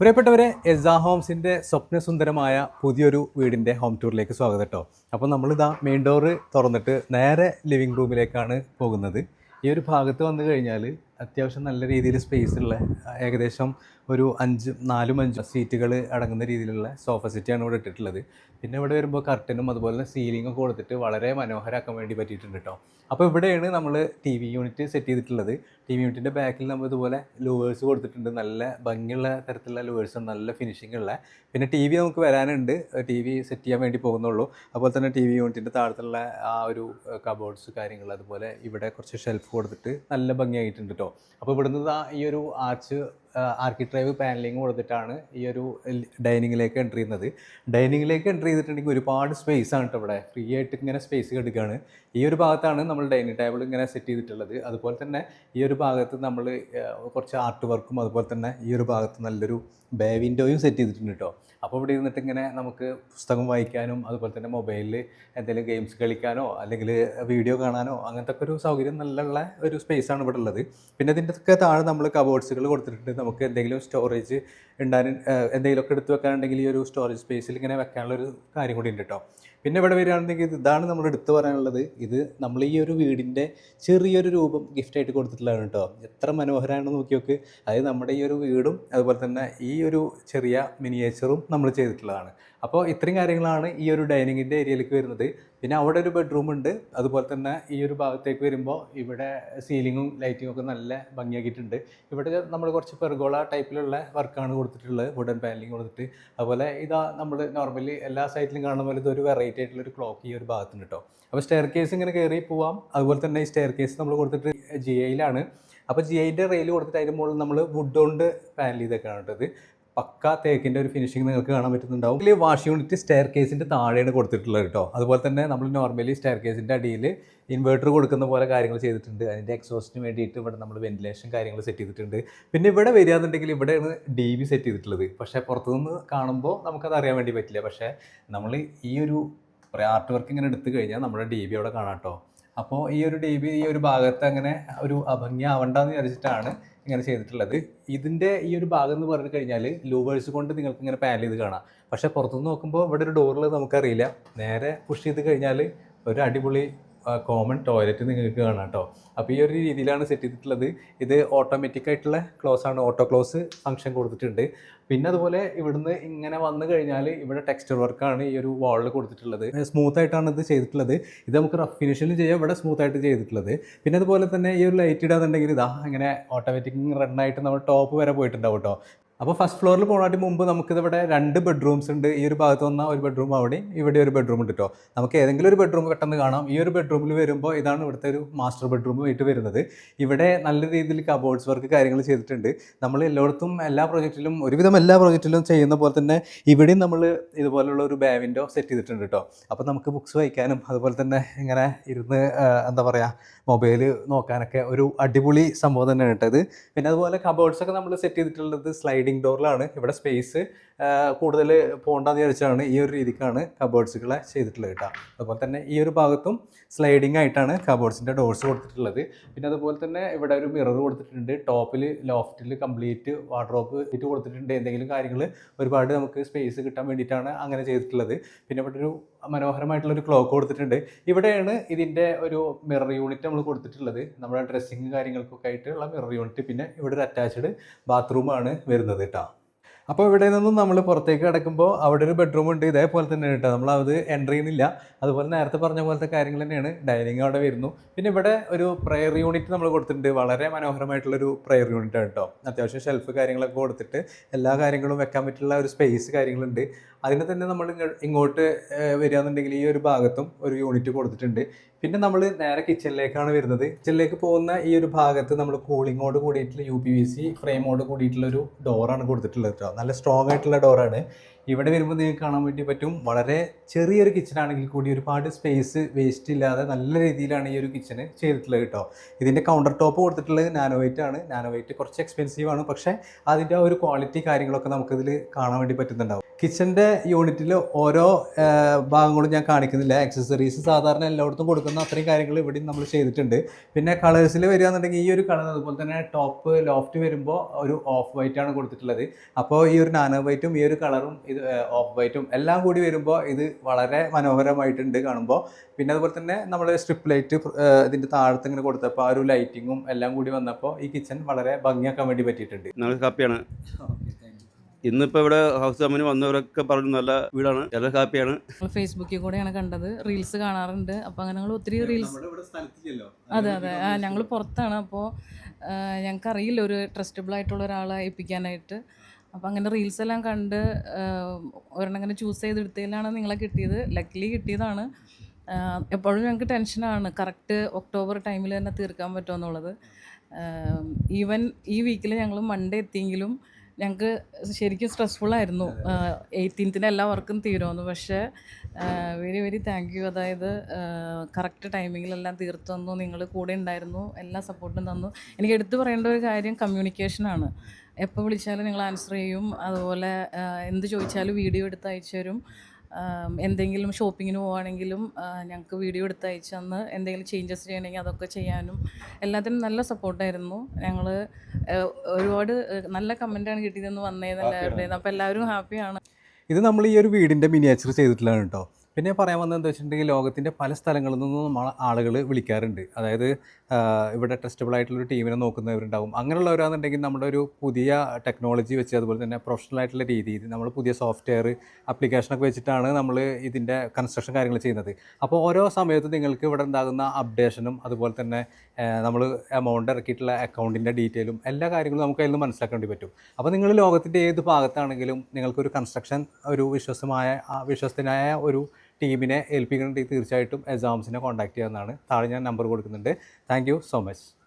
പ്രിയപ്പെട്ടവരെ എസാ ഹോംസിന്റെ സ്വപ്നസുന്ദരമായ പുതിയൊരു വീടിന്റെ ഹോം ടൂറിലേക്ക് സ്വാഗതം കേട്ടോ അപ്പോൾ നമ്മളിതാ മെയിൻ ഡോറ് തുറന്നിട്ട് നേരെ ലിവിങ് റൂമിലേക്കാണ് പോകുന്നത്. ഈ ഒരു ഭാഗത്ത് വന്നു കഴിഞ്ഞാൽ അത്യാവശ്യം നല്ല രീതിയിൽ സ്പേസ് ഉള്ള ഏകദേശം ഒരു അഞ്ച് നാലും അഞ്ചും സീറ്റുകൾ അടങ്ങുന്ന രീതിയിലുള്ള സോഫ സെറ്റാണ് ഇവിടെ ഇട്ടിട്ടുള്ളത്. പിന്നെ ഇവിടെ വരുമ്പോൾ കർട്ടനും അതുപോലെ തന്നെ സീലിംഗും കൊടുത്തിട്ട് വളരെ മനോഹരമാക്കാൻ വേണ്ടി പറ്റിയിട്ടുണ്ട് കേട്ടോ അപ്പോൾ ഇവിടെയാണ് നമ്മൾ ടി വി യൂണിറ്റ് സെറ്റ് ചെയ്തിട്ടുള്ളത്. ടി വി യൂണിറ്റിന്റെ ബാക്കിൽ നമ്മൾ ഇതുപോലെ ലൂവേഴ്സ് കൊടുത്തിട്ടുണ്ട്. നല്ല ഭംഗിയുള്ള തരത്തിലുള്ള ലൂവേഴ്സ് നല്ല ഫിനിഷിംഗ് ഉള്ള. പിന്നെ ടി വി നമുക്ക് വരാനുണ്ട്. ടി വി സെറ്റ് ചെയ്യാൻ വേണ്ടി പോകുന്നുള്ളൂ. അതുപോലെ തന്നെ ടി വി യൂണിറ്റിന്റെ താഴത്തുള്ള ആ ഒരു കബോർഡ്സ് കാര്യങ്ങൾ അതുപോലെ ഇവിടെ കുറച്ച് ഷെൽഫ് കൊടുത്തിട്ട് നല്ല ഭംഗിയായിട്ടുണ്ട് കേട്ടോ അപ്പോൾ ഇവിടുന്ന് ഈ ഒരു ആർച്ച് ആർക്കി പാനലിംഗ് കൊടുത്തിട്ടാണ് ഈ ഒരു ഡൈനിങ്ങിലേക്ക് എന്റർ ചെയ്യുന്നത്. ഡൈനിങ്ങിലേക്ക് എന്റർ ചെയ്തിട്ടുണ്ടെങ്കിൽ ഒരുപാട് സ്പേസ് ആണ് കേട്ടോ ഇവിടെ. ഫ്രീ ആയിട്ട് ഇങ്ങനെ സ്പേസ് കിടക്കുകയാണ് ഈ ഒരു ഭാഗത്താണ് നമ്മൾ ഡൈനിങ് ടേബിൾ ഇങ്ങനെ സെറ്റ് ചെയ്തിട്ടുള്ളത്. അതുപോലെ തന്നെ ഈ ഒരു ഭാഗത്ത് നമ്മൾ കുറച്ച് ആർട്ട് വർക്കും അതുപോലെ തന്നെ ഈ ഒരു ഭാഗത്ത് നല്ലൊരു ബേ വിൻഡോയും സെറ്റ് ചെയ്തിട്ടുണ്ട് കേട്ടോ അപ്പോൾ ഇവിടെ ഇരുന്നിട്ട് ഇങ്ങനെ നമുക്ക് പുസ്തകം വായിക്കാനും അതുപോലെ തന്നെ മൊബൈലിൽ എന്തെങ്കിലും ഗെയിംസ് കളിക്കാനോ അല്ലെങ്കിൽ വീഡിയോ കാണാനോ അങ്ങനത്തെ ഒക്കെ ഒരു സൗകര്യം നല്ലുള്ള ഒരു സ്പേസാണ് ഇവിടെ ഉള്ളത്. പിന്നെ ഇതിന്റെ ഒക്കെ താഴെ നമ്മൾ കബോർഡ്സുകൾ കൊടുത്തിട്ടുണ്ട്. നമുക്ക് എന്തെങ്കിലും സ്റ്റോറേജ് ഉണ്ടാകും എന്തെങ്കിലുമൊക്കെ എടുത്ത് വെക്കാനുണ്ടെങ്കിൽ ഈ ഒരു സ്റ്റോറേജ് സ്പേസിൽ ഇങ്ങനെ വെക്കാനുള്ള ഒരു കാര്യം കൂടി ഉണ്ട് കേട്ടോ പിന്നെ ഇവിടെ വരികയാണെന്നുണ്ടെങ്കിൽ ഇതാണ് നമ്മൾ എടുത്തു പറയാനുള്ളത്. ഇത് നമ്മൾ ഈ ഒരു വീടിന്റെ ചെറിയൊരു രൂപം ഗിഫ്റ്റായിട്ട് കൊടുത്തിട്ടുള്ളതാണ് കേട്ടോ എത്ര മനോഹരമാണെന്ന് നോക്കി നോക്ക്. അതായത് നമ്മുടെ ഈ ഒരു വീടും അതുപോലെ തന്നെ ഈ ഒരു ചെറിയ മിനിയേച്ചറും നമ്മൾ ചെയ്തിട്ടുള്ളതാണ്. അപ്പോൾ ഇത്രയും കാര്യങ്ങളാണ് ഈ ഒരു ഡൈനിങ്ങിന്റെ ഏരിയയിലേക്ക് വരുന്നത്. പിന്നെ അവിടെ ഒരു ബെഡ്റൂം ഉണ്ട്. അതുപോലെ തന്നെ ഈ ഒരു ഭാഗത്തേക്ക് വരുമ്പോൾ ഇവിടെ സീലിങ്ങും ലൈറ്റിങ്ങും ഒക്കെ നല്ല ഭംഗിയാക്കിയിട്ടുണ്ട്. ഇവിടെ നമ്മൾ കുറച്ച് പെർഗോള ടൈപ്പിലുള്ള വർക്കാണ് കൊടുത്തിട്ടുള്ളത്. വുഡൻ പാനലിങ് കൊടുത്തിട്ട്. അതുപോലെ ഇതാ നമ്മൾ നോർമലി എല്ലാ സൈറ്റിലും കാണുന്ന പോലെ ഇതൊരു വെറൈറ്റി ആയിട്ടുള്ള ഒരു ക്ലോക്ക് ഈ ഒരു ഭാഗത്തുണ്ട് കേട്ടോ അപ്പോൾ സ്റ്റെയർ കേസ് ഇങ്ങനെ കയറി പോവാം. അതുപോലെ തന്നെ ഈ സ്റ്റെയർ കേസ് നമ്മൾ കൊടുത്തിട്ട് ജി ഐയിലാണ് അപ്പോൾ ജി ഐന്റെ റെയിൽ കൊടുത്തിട്ട് അതിന്റെ മുകളിൽ നമ്മൾ വുഡ് കൊണ്ട് പാനൽ ചെയ്തൊക്കെയാണ് കേട്ടത് പക്ക തേക്കിന്റെ ഒരു ഫിനിഷിംഗ് നിങ്ങൾക്ക് കാണാൻ പറ്റുന്നുണ്ടാവും. ഇതിൽ വാഷ് യൂണിറ്റ് സ്റ്റെയർ കേസിന്റെ താഴെയാണ് കൊടുത്തിട്ടുള്ളത് കേട്ടോ. അതുപോലെ തന്നെ നമ്മൾ നോർമലി സ്റ്റെയർ കേസിന്റെ അടിയിൽ ഇൻവേർട്ടർ കൊടുക്കുന്ന പോലെ കാര്യങ്ങൾ ചെയ്തിട്ടുണ്ട്. അതിന്റെ എക്സോസ്റ്റിന് വേണ്ടിയിട്ട് ഇവിടെ നമ്മൾ വെന്റിലേഷൻ കാര്യങ്ങൾ സെറ്റ് ചെയ്തിട്ടുണ്ട്. പിന്നെ ഇവിടെ വരികയാണെന്നുണ്ടെങ്കിൽ ഇവിടെയാണ് ഡി ബി സെറ്റ് ചെയ്തിട്ടുള്ളത്. പക്ഷേ പുറത്തുനിന്ന് കാണുമ്പോൾ നമുക്കത് അറിയാൻ വേണ്ടി പറ്റില്ല. പക്ഷേ നമ്മൾ ഈ ഒരു ആർട്ട് വർക്ക് ഇങ്ങനെ എടുത്തു കഴിഞ്ഞാൽ നമ്മുടെ ഡി ബി അവിടെ കാണാം കേട്ടോ. അപ്പോൾ ഈ ഒരു ഡി ബി ഈ ഒരു ഭാഗത്ത് അങ്ങനെ ഒരു അഭംഗി ആവണ്ടെന്ന് വിചാരിച്ചിട്ടാണ് ഇങ്ങനെ ചെയ്തിട്ടുള്ളത്. ഇതിന്റെ ഈ ഒരു ഭാഗം എന്ന് പറഞ്ഞു കഴിഞ്ഞാൽ ലൂവേഴ്സ് കൊണ്ട് നിങ്ങൾക്ക് ഇങ്ങനെ പാനൽ ചെയ്ത് കാണാം. പക്ഷേ പുറത്തുനിന്ന് നോക്കുമ്പോൾ ഇവിടെ ഒരു ഡോറിൽ നമുക്കറിയില്ല. നേരെ പുഷ് ചെയ്ത് കഴിഞ്ഞാൽ ഒരു അടിപൊളി കോമൺ ടോയ്ലറ്റ് നിങ്ങൾക്ക് കാണാം കേട്ടോ. അപ്പോൾ ഈ ഒരു രീതിയിലാണ് സെറ്റ് ചെയ്തിട്ടുള്ളത്. ഇത് ഓട്ടോമാറ്റിക് ആയിട്ടുള്ള ക്ലോസ് ആണ്. ഓട്ടോ ക്ലോസ് ഫംഗ്ഷൻ കൊടുത്തിട്ടുണ്ട്. പിന്നെ അതുപോലെ ഇവിടുന്ന് ഇങ്ങനെ വന്നു കഴിഞ്ഞാൽ ഇവിടെ ടെക്സ്ചർ വർക്കാണ് ഈ ഒരു വാളിൽ കൊടുത്തിട്ടുള്ളത്. സ്മൂത്ത് ആയിട്ടാണ് ഇത് ചെയ്തിട്ടുള്ളത്. ഇത് നമുക്ക് റഫ് ഫിനിഷിലും ചെയ്യാം. ഇവിടെ സ്മൂത്ത് ആയിട്ട് ചെയ്തിട്ടുള്ളത്. പിന്നെ അതുപോലെ തന്നെ ഈ ഒരു ലൈറ്റ് ഇടാന്നുണ്ടെങ്കിൽ ഇതാ ഇങ്ങനെ ഓട്ടോമാറ്റിക് റണ്ണായിട്ട് നമ്മൾ ടോപ്പ് വരെ പോയിട്ടുണ്ടാവും കേട്ടോ. അപ്പോൾ ഫസ്റ്റ് ഫ്ലോറിൽ പോകുന്നതിന് മുമ്പ് നമുക്കിതിവിടെ രണ്ട് ബെഡ്റൂംസ് ഉണ്ട്. ഈ ഒരു ഭാഗത്ത് വന്ന ഒരു ബെഡ്റൂം അവിടെയും ഇവിടെ ഒരു ബെഡ്റൂം ഉണ്ട് കേട്ടോ നമുക്ക് ഏതെങ്കിലും ഒരു ബെഡ്റൂം പെട്ടെന്ന് കാണാം. ഈ ഒരു ബെഡ്റൂമിൽ വരുമ്പോൾ ഇതാണ് ഇവിടുത്തെ ഒരു മാസ്റ്റർ ബെഡ്റൂം ആയിട്ട് വരുന്നത്. ഇവിടെ നല്ല രീതിയിൽ കബോർഡ്സ് വർക്ക് കാര്യങ്ങൾ ചെയ്തിട്ടുണ്ട്. നമ്മൾ എല്ലായിടത്തും എല്ലാ പ്രോജക്റ്റിലും ഒരുവിധം എല്ലാ പ്രോജക്റ്റിലും ചെയ്യുന്ന പോലെ തന്നെ ഇവിടെയും നമ്മൾ ഇതുപോലുള്ള ഒരു ബാവിൻഡോ സെറ്റ് ചെയ്തിട്ടുണ്ട് കേട്ടോ അപ്പോൾ നമുക്ക് ബുക്സ് വായിക്കാനും അതുപോലെ തന്നെ ഇങ്ങനെ ഇരുന്ന് എന്താ പറയുക മൊബൈൽ നോക്കാനൊക്കെ ഒരു അടിപൊളി സംഭവം തന്നെയാണ് കേട്ടത് പിന്നെ അതുപോലെ കബോർഡ്സ് ഒക്കെ നമ്മൾ സെറ്റ് ചെയ്തിട്ടുള്ളത് സ്ലൈഡിംഗ് ഡോറിലാണ്. ഇവിടെ സ്പേസ് കൂടുതൽ പോകണ്ടെന്ന് വിചാരിച്ചാണ് ഈ ഒരു രീതിക്കാണ് കബേർഡ്സുകളെ ചെയ്തിട്ടുള്ളത് കേട്ടോ. അതുപോലെ തന്നെ ഈ ഒരു ഭാഗത്തും സ്ലൈഡിംഗ് ആയിട്ടാണ് കബോർഡ്സിന്റെ ഡോർസ് കൊടുത്തിട്ടുള്ളത്. പിന്നെ അതുപോലെ തന്നെ ഇവിടെ ഒരു മിറർ കൊടുത്തിട്ടുണ്ട്. ടോപ്പിൽ ലോഫ്റ്റിൽ കംപ്ലീറ്റ് വാർഡ്രോപ്പ് ഇട്ട് കൊടുത്തിട്ടുണ്ട്. എന്തെങ്കിലും കാര്യങ്ങൾ ഒരുപാട് നമുക്ക് സ്പേസ് കിട്ടാൻ വേണ്ടിയിട്ടാണ് അങ്ങനെ ചെയ്തിട്ടുള്ളത്. പിന്നെ ഇവിടെ ഒരു മനോഹരമായിട്ടുള്ള ഒരു ക്ലോക്ക് കൊടുത്തിട്ടുണ്ട്. ഇവിടെയാണ് ഇതിന്റെ ഒരു മിറർ യൂണിറ്റ് നമ്മൾ കൊടുത്തിട്ടുള്ളത്. നമ്മുടെ ഡ്രസ്സിങ് കാര്യങ്ങൾക്കൊക്കെ ആയിട്ടുള്ള മിറർ യൂണിറ്റ് പിന്നെ ഇവിടെ ഒരു അറ്റാച്ച്ഡ് ബാത്റൂമാണ് വരുന്നത് കേട്ടോ അപ്പോൾ ഇവിടെ നിന്നും നമ്മൾ പുറത്തേക്ക് കിടക്കുമ്പോൾ അവിടെ ഒരു ബെഡ്റൂം ഉണ്ട്. ഇതേപോലെ തന്നെ കേട്ടോ. നമ്മൾ അത് എന്റർ ചെയ്യുന്നില്ല. അതുപോലെ നേരത്തെ പറഞ്ഞ പോലത്തെ കാര്യങ്ങൾ തന്നെയാണ്. ഡൈനിങ് അവിടെ വരുന്നു. പിന്നെ ഇവിടെ ഒരു പ്രെയർ യൂണിറ്റ് നമ്മൾ കൊടുത്തിട്ടുണ്ട്. വളരെ മനോഹരമായിട്ടുള്ളൊരു പ്രയർ യൂണിറ്റ് കേട്ടോ. അത്യാവശ്യം ഷെൽഫ് കാര്യങ്ങളൊക്കെ കൊടുത്തിട്ട് എല്ലാ കാര്യങ്ങളും വെക്കാൻ പറ്റുള്ള ഒരു സ്പേസ് കാര്യങ്ങളുണ്ട്. അതിനെ തന്നെ നമ്മൾ ഇങ്ങോട്ട് വരികയെന്നുണ്ടെങ്കിൽ ഈ ഒരു ഭാഗത്തും ഒരു യൂണിറ്റ് കൊടുത്തിട്ടുണ്ട്. പിന്നെ നമ്മൾ നേരെ കിച്ചണിലേക്കാണ് വരുന്നത്. കിച്ചണിലേക്ക് പോകുന്ന ഈ ഒരു ഭാഗത്ത് നമ്മൾ കൂളിങ്ങോട് കൂടിയിട്ടുള്ള യു പി വി സി ഫ്രെയിമോട് കൂടിയിട്ടുള്ള ഒരു ഡോറാണ് കൊടുത്തിട്ടുള്ളത് കേട്ടോ. നല്ല സ്ട്രോങ് ആയിട്ടുള്ള ഡോറാണ് ഇവിടെ വരുമ്പോൾ നിങ്ങൾക്ക് കാണാൻ വേണ്ടി പറ്റും. വളരെ ചെറിയൊരു കിച്ചൺ ആണെങ്കിൽ കൂടി ഒരുപാട് സ്പേസ് വേസ്റ്റ് ഇല്ലാതെ നല്ല രീതിയിലാണ് ഈ ഒരു കിച്ചൺ ചെയ്തിട്ടുള്ളത് കേട്ടോ. ഇതിന്റെ കൗണ്ടർ ടോപ്പ് കൊടുത്തിട്ടുള്ളത് നാനോ വൈറ്റ് ആണ്. നാനോ വൈറ്റ് കുറച്ച് എക്സ്പെൻസീവ് ആണ്. പക്ഷേ അതിന്റെ ആ ഒരു ക്വാളിറ്റി കാര്യങ്ങളൊക്കെ നമുക്കിതിൽ കാണാൻ വേണ്ടി പറ്റുന്നുണ്ടാവും. കിച്ചന്റെ യൂണിറ്റിൽ ഓരോ ഭാഗങ്ങളും ഞാൻ കാണിക്കുന്നില്ല. ആക്സസറീസ് സാധാരണ എല്ലായിടത്തും കൊടുക്കുന്ന അത്രയും കാര്യങ്ങൾ ഇവിടെയും നമ്മൾ ചെയ്തിട്ടുണ്ട്. പിന്നെ കളേഴ്സിൽ വരികയാണെന്നുണ്ടെങ്കിൽ ഈ ഒരു കളർ അതുപോലെ തന്നെ ടോപ്പ് ലോഫ്റ്റ് വരുമ്പോൾ ഒരു ഓഫ് വൈറ്റ് ആണ് കൊടുത്തിട്ടുള്ളത്. അപ്പോൾ ഈ ഒരു നാനോ വൈറ്റും ഈ ഒരു കളറും ഇത് ഓഫ് വൈറ്റും എല്ലാം കൂടി വരുമ്പോൾ ഇത് വളരെ മനോഹരമായിട്ടുണ്ട് കാണുമ്പോൾ പിന്നെ അതുപോലെ തന്നെ നമ്മൾ സ്ട്രിപ്പ് ലൈറ്റ് ഇതിന്റെ താഴത്ത് ഇങ്ങനെ കൊടുത്തപ്പോൾ ആ ഒരു ലൈറ്റിങ്ങും എല്ലാം കൂടി വന്നപ്പോൾ ഈ കിച്ചൺ വളരെ ഭംഗിയാക്കാൻ വേണ്ടി പറ്റിയിട്ടുണ്ട്. ഞങ്ങൾ ഇന്നിപ്പോൾ ഇവിടെ ഹൗസ് കമ്പനി വന്നവരൊക്കെ പറഞ്ഞു നല്ല വീടാണ് എല്ലാവരും ഹാപ്പിയാണ്. ഫേസ്ബുക്കിൽ കൂടെയാണ് കണ്ടത്. റീൽസ് കാണാറുണ്ട്. അപ്പൊ അങ്ങനെ ഞങ്ങൾ ഒത്തിരി റീൽസ് അതെ അതെ. ഞങ്ങൾ പുറത്താണ്. അപ്പോൾ ഞങ്ങൾക്ക് അറിയില്ല ഒരു ട്രസ്റ്റബിൾ ആയിട്ടുള്ള ഒരാളെ ഏൽപ്പിക്കാനായിട്ട്. അപ്പോൾ അങ്ങനെ റീൽസ് എല്ലാം കണ്ട് ഒരെണ്ണം അങ്ങനെ ചൂസ് ചെയ്തെടുത്തതിലാണ് നിങ്ങളെ കിട്ടിയത്. ലക്കിലി കിട്ടിയതാണ്. എപ്പോഴും ഞങ്ങൾക്ക് ടെൻഷനാണ് കറക്റ്റ് ഒക്ടോബർ ടൈമിൽ തന്നെ തീർക്കാൻ പറ്റുമെന്നുള്ളത് ഈവൻ ഈ വീക്കിൽ ഞങ്ങൾ മൺഡേ എത്തിയെങ്കിലും ഞങ്ങൾക്ക് ശരിക്കും സ്ട്രെസ്ഫുൾ ആയിരുന്നു. എയ്റ്റീൻത്തിന് എല്ലാ വർക്കും തീരുമെന്ന്. പക്ഷേ വെരി വെരി താങ്ക് യു അതായത് കറക്റ്റ് ടൈമിങ്ങിലെല്ലാം തീർത്തു തന്നു. നിങ്ങൾ കൂടെ ഉണ്ടായിരുന്നു. എല്ലാ സപ്പോർട്ടും തന്നു. എനിക്ക് എടുത്തു പറയേണ്ട ഒരു കാര്യം കമ്മ്യൂണിക്കേഷനാണ് എപ്പോൾ വിളിച്ചാലും നിങ്ങൾ ആൻസർ ചെയ്യും. അതുപോലെ എന്ത് ചോദിച്ചാലും വീഡിയോ എടുത്ത് അയച്ചു തരും. എന്തെങ്കിലും ഷോപ്പിങ്ങിന് പോവുകയാണെങ്കിലും ഞങ്ങൾക്ക് വീഡിയോ എടുത്ത് അയച്ചു തന്ന് എന്തെങ്കിലും ചേഞ്ചസ് ചെയ്യണമെങ്കിൽ അതൊക്കെ ചെയ്യാനും എല്ലാത്തിനും നല്ല സപ്പോർട്ടായിരുന്നു ഞങ്ങൾ ഒരുപാട് നല്ല കമന്റാണ് കിട്ടിയതെന്ന് വന്നേന്ന് എല്ലാവരുടെയും അപ്പോൾ എല്ലാവരും ഹാപ്പിയാണ് ഇത് നമ്മൾ ഈ ഒരു വീടിന്റെ മിനിയേച്ചർ ചെയ്തിട്ടുള്ളതാണ് കേട്ടോ പിന്നെ പറയാൻ വന്നത് എന്താ വെച്ചിട്ടുണ്ടെങ്കിൽ ലോകത്തിന്റെ പല സ്ഥലങ്ങളിൽ നിന്നും നമ്മൾ ആളുകൾ വിളിക്കാറുണ്ട്. അതായത് ഇവിടെ ട്രസ്റ്റബിൾ ആയിട്ടുള്ളൊരു ടീമിനെ നോക്കുന്നവരുണ്ടാവും. അങ്ങനെയുള്ളവരാണെന്നുണ്ടെങ്കിൽ നമ്മുടെ ഒരു പുതിയ ടെക്നോളജി വെച്ച് അതുപോലെ തന്നെ പ്രൊഫഷണൽ ആയിട്ടുള്ള രീതിയിൽ നമ്മൾ പുതിയ സോഫ്റ്റ്വെയർ ആപ്ലിക്കേഷനൊക്കെ വെച്ചിട്ടാണ് നമ്മൾ ഇതിന്റെ കൺസ്ട്രക്ഷൻ കാര്യങ്ങൾ ചെയ്യുന്നത്. അപ്പോൾ ഓരോ സമയത്തും നിങ്ങൾക്ക് ഇവിടെ ഉണ്ടാകുന്ന അപ്ഡേഷനും അതുപോലെ തന്നെ നമ്മൾ എമൗണ്ട് ഇറക്കിയിട്ടുള്ള അക്കൗണ്ടിന്റെ ഡീറ്റെയിലും എല്ലാ കാര്യങ്ങളും നമുക്ക് അതിൽ നിന്ന് മനസ്സിലാക്കേണ്ടി പറ്റും. അപ്പോൾ നിങ്ങൾ ലോകത്തിന്റെ ഏത് ഭാഗത്താണെങ്കിലും നിങ്ങൾക്കൊരു കൺസ്ട്രക്ഷൻ ഒരു വിശ്വസമായ വിശ്വസ്തനായ ഒരു ടീമിനെ ഏൽപ്പിക്കണമെങ്കിൽ തീർച്ചയായിട്ടും എക്സാംസിനെ കോൺടാക്ട് ചെയ്യാവുന്നതാണ്. താഴെ ഞാൻ നമ്പർ കൊടുക്കുന്നുണ്ട്. Thank so much